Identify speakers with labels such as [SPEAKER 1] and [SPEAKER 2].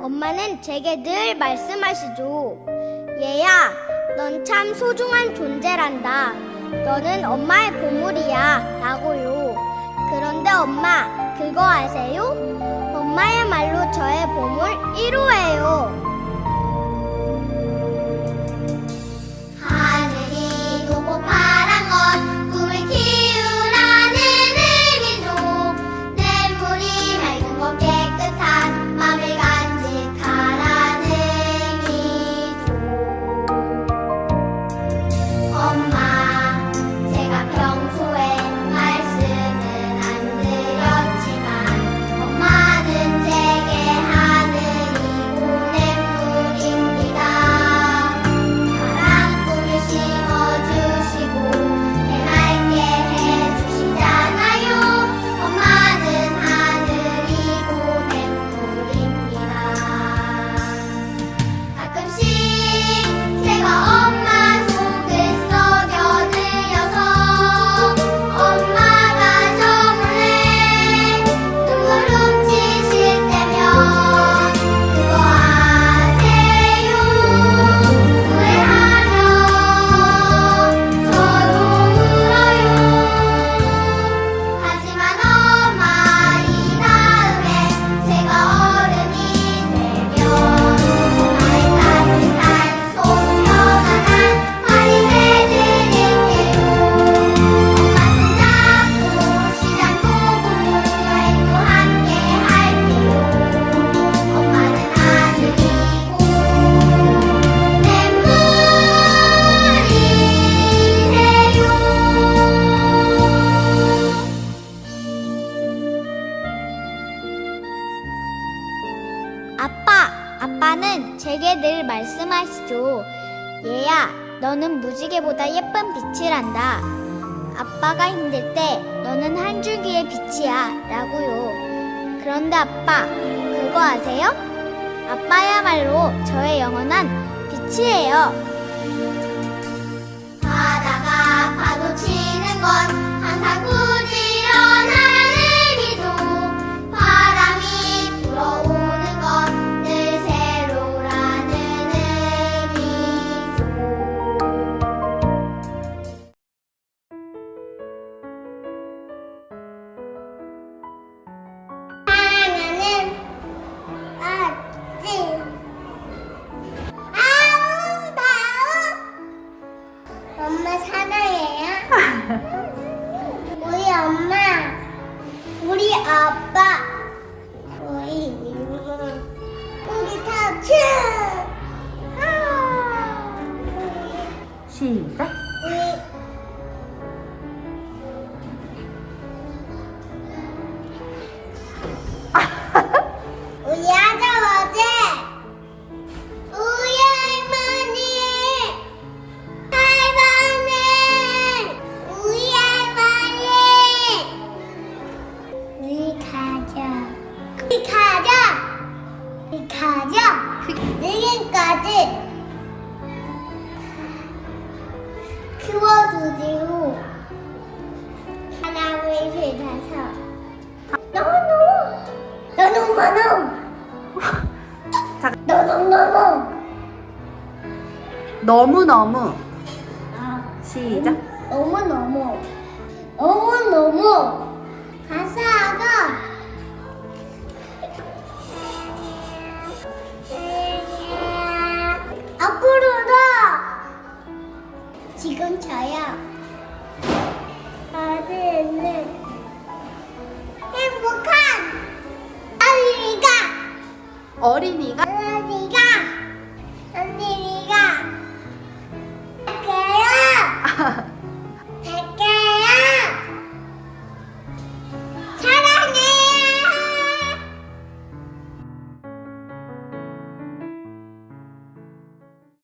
[SPEAKER 1] 엄마는 제게 늘 말씀하시죠. 얘야, 넌 참 소중한 존재란다. 너는 엄마의 보물이야. 라고요. 그런데 엄마, 그거 아세요? 엄마야말로 저의 보물 1호예요. 아빠는 제게 늘 말씀하시죠. 얘야, 너는 무지개보다 예쁜 빛이란다. 아빠가 힘들 때 너는 한 줄기의 빛이야. 라고요. 그런데 아빠, 그거 아세요? 아빠야말로 저의 영원한 빛이에요. 아빠. 우리 우리 다츠
[SPEAKER 2] 시작.
[SPEAKER 1] 너무 너무
[SPEAKER 2] 자,
[SPEAKER 1] 너무 너무.
[SPEAKER 2] 너무 너무.
[SPEAKER 1] 아.
[SPEAKER 2] 시작.
[SPEAKER 1] 너무 너무. 너무 너무. 가사가 어린이가